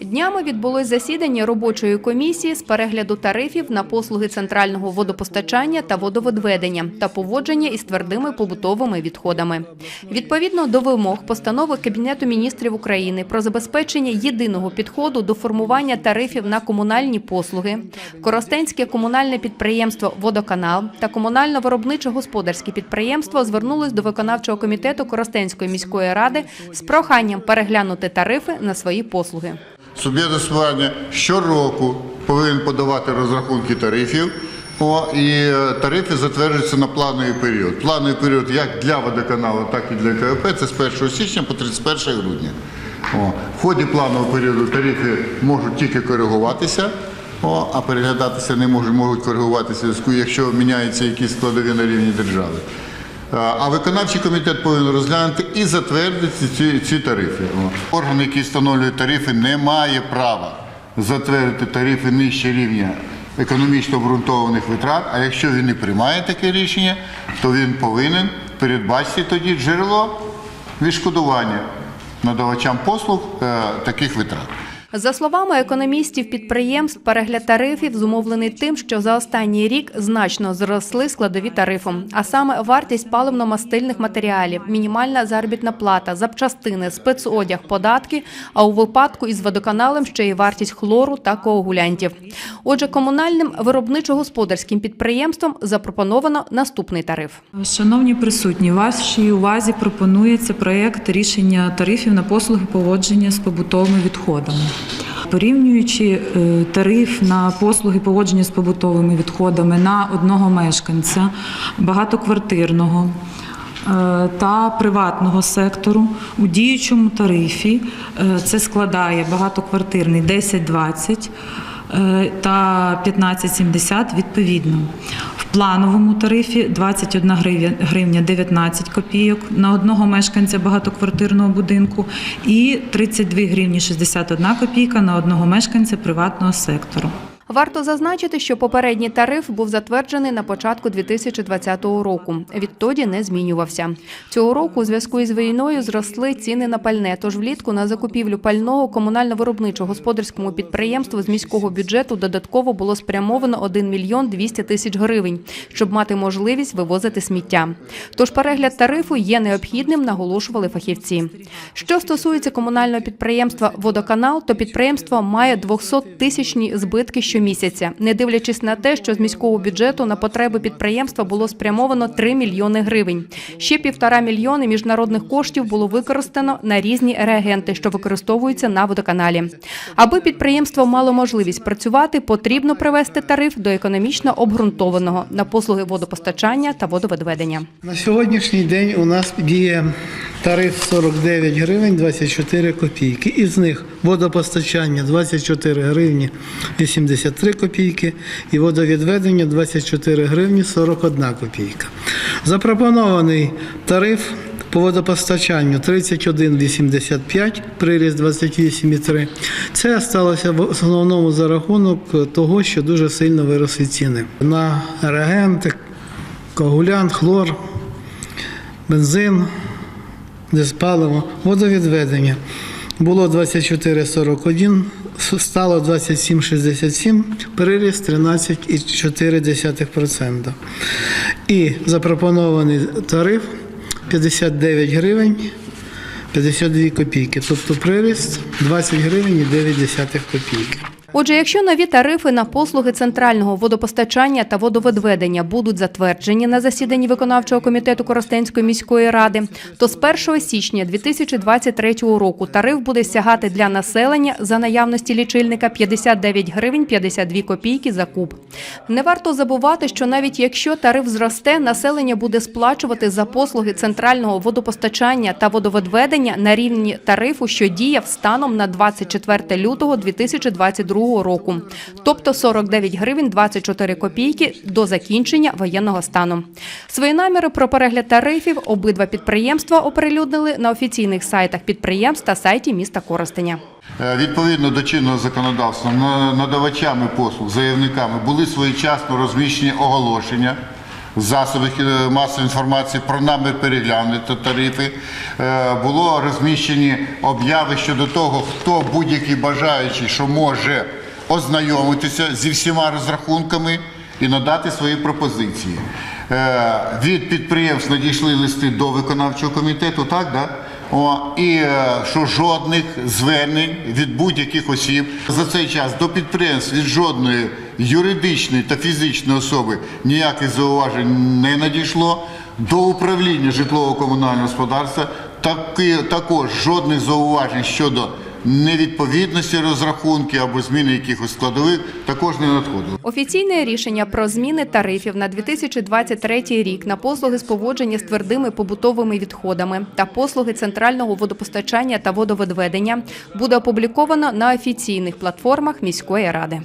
Днями відбулось засідання робочої комісії з перегляду тарифів на послуги центрального водопостачання та водовідведення та поводження із твердими побутовими відходами. Відповідно до вимог постанови Кабінету міністрів України про забезпечення єдиного підходу до формування тарифів на комунальні послуги, Коростенське комунальне підприємство Водоканал та комунально-виробниче господарське підприємство звернулись до виконавчого комітету Коростенської міської ради з проханням переглянути тарифи на свої послуги. Суб'єкт господарювання щороку повинен подавати розрахунки тарифів. О, і е, тарифи затверджуються на плановий період. Плановий період як для водоканалу, так і для КВП це з 1 січня по 31 грудня. О, в ході планового періоду тарифи можуть тільки коригуватися, о, а переглядатися не можуть, можуть коригуватися якщо міняються якісь складові на рівні держави. А- А виконавчий комітет повинен розглянути і затвердити ці, ці тарифи. Орган, який встановлює тарифи, не має права затвердити тарифи нижче рівня економічно обґрунтованих витрат. А якщо він не приймає таке рішення, то він повинен передбачити тоді джерело відшкодування надавачам послуг е, таких витрат. За словами економістів підприємств, перегляд тарифів зумовлений тим, що за останній рік значно зросли складові тарифу, а саме вартість паливно-мастильних матеріалів, мінімальна заробітна плата, запчастини, спецодяг, податки. А у випадку із водоканалом ще й вартість хлору та коагулянтів. Отже, комунальним виробничо-господарським підприємствам запропоновано наступний тариф. Шановні присутні, вашій увазі пропонується проєкт рішення тарифів на послуги поводження з побутовими відходами. Порівнюючи е, тариф на послуги поводження з побутовими відходами на одного мешканця багатоквартирного е, та приватного сектору у діючому тарифі е, це складає багатоквартирний 10-20 е, та 15,70 відповідно. Плановому тарифі 21 гривня- гривня 19 копійок на одного мешканця багатоквартирного будинку і 32 гривні 61 копійка на одного мешканця приватного сектору. Варто зазначити, що попередній тариф був затверджений на початку 2020 року. Відтоді не змінювався. Цього року у зв'язку із війною зросли ціни на пальне. Тож влітку на закупівлю пального комунально-виробничого господарському підприємству з міського бюджету додатково було спрямовано 1 мільйон 200 тисяч гривень, щоб мати можливість вивозити сміття. Тож перегляд тарифу є необхідним, наголошували фахівці. Що стосується комунального підприємства Водоканал, то підприємство має 200-тисячні збитки щомісяця, не дивлячись на те, що з міського бюджету на потреби підприємства було спрямовано 3 мільйони гривень. Ще півтора мільйони міжнародних коштів було використано на різні реагенти, що використовуються на водоканалі. Аби підприємство мало можливість працювати, потрібно привести тариф до економічно обґрунтованого на послуги водопостачання та водовідведення. На сьогоднішній день у нас діє тариф 49 гривень 24 копійки. Із них водопостачання 24 гривні 83 копійки і водовідведення 24 гривні 41 копійка. Запропонований тариф по водопостачанню 31,85, приріст 28,3. Це сталося в основному за рахунок того, що дуже сильно виросли ціни на реагенти, коагулянт, хлор, бензин, диспаливо, водовідведення. Було 24,41, стало 27,67, приріст 13,4%. І запропонований тариф 59 гривень 52 копійки, тобто приріст 20 гривень і 9 копійки. Отже, якщо нові тарифи на послуги центрального водопостачання та водовідведення будуть затверджені на засіданні виконавчого комітету Коростенської міської ради, то з 1 січня 2023 року тариф буде сягати для населення за наявності лічильника 59 гривень 52 копійки за куб. Не варто забувати, що навіть якщо тариф зросте, населення буде сплачувати за послуги центрального водопостачання та водовідведення на рівні тарифу, що діяв станом на 24 лютого 2022 року, тобто 49 гривень 24 копійки до закінчення воєнного стану. Свої наміри про перегляд тарифів обидва підприємства оприлюднили на офіційних сайтах підприємств та сайті міста Коростеня. Е, Відповідно до чинного законодавства на- надавачами послуг, заявниками були своєчасно розміщені оголошення засобах е, масової інформації про намір переглянути тарифи. Е, Було розміщені обяви щодо того, хто будь-який бажаючий, що може ознайомитися зі всіма розрахунками і надати свої пропозиції. Е, Від підприємств надійшли листи до виконавчого комітету, так, да? О, і е, що жодних звернень від будь-яких осіб за цей час до підприємств від жодної юридичної та фізичної особи ніяких зауважень не надійшло. До управління житлово-комунального господарства таки, також жодних зауважень щодо невідповідності розрахунки або зміни якихось складових також не надходило. Офіційне рішення про зміни тарифів на 2023 рік на послуги з поводження з твердими побутовими відходами та послуги центрального водопостачання та водовідведення буде опубліковано на офіційних платформах міської ради.